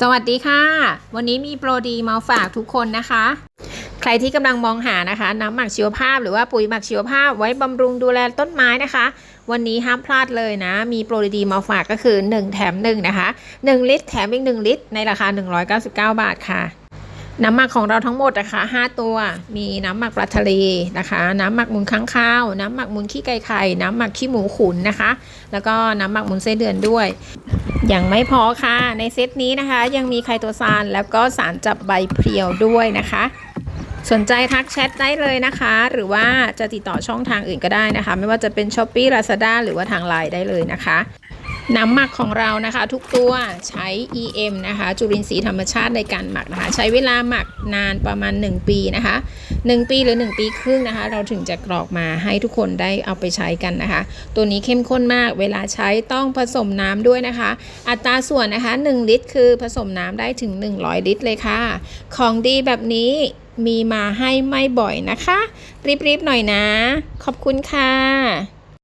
สวัสดีค่ะ วันนี้มีโปรดีมาฝากทุกคนนะคะ ใครที่กำลังมองหานะคะ น้ำหมักชีวภาพหรือว่าปุ๋ยหมักชีวภาพไว้บำรุงดูแลต้นไม้นะคะ วันนี้ห้ามพลาดเลยนะ มีโปรดีมาฝากก็คือ 1 แถม 1 นะคะ 1 ลิตรแถมอีก 1 ลิตรในราคา 199 บาทค่ะ น้ำหมักของเราทั้งหมดนะคะ5ตัว มีน้ำหมักปลาทะเลนะคะ น้ำหมักมูลค้างคาว น้ำหมักมูลขี้ไก่ไข่ น้ำหมักขี้หมูขุนนะคะ แล้วก็น้ำหมักมูลไส้เดือนด้วย ยังไม่พอค่ะ ในเซตนี้นะคะ ยังมีไคโตซานแล้วก็สารจับใบเพียวด้วยนะคะ สนใจทักแชทได้เลยนะคะ หรือว่าจะติดต่อช่องทางอื่นก็ได้นะคะ ไม่ว่าจะเป็น s h อ p e e Lazada หรือว่าทางไลน์ได้เลยนะคะ น้ำหมักของเรานะคะ ทุกตัวใช้ EM นะคะ จุลินทรีย์ธรรมชาติในการหมักนะคะ ใช้เวลาหมักนานประมาณ 1 ปีนะคะ 1 ปีหรือ 1 ปีครึ่งนะคะ เราถึงจะกรอกมาให้ทุกคนได้เอาไปใช้กันนะคะ ตัวนี้เข้มข้นมากเวลาใช้ต้องผสมน้ำด้วยนะคะ อัตราส่วนนะคะ 1 ลิตร คือผสมน้ำได้ถึง 100 ลิตรเลยค่ะ ของดีแบบนี้มีมาให้ไม่บ่อยนะคะ รีบๆหน่อยนะ ขอบคุณค่ะ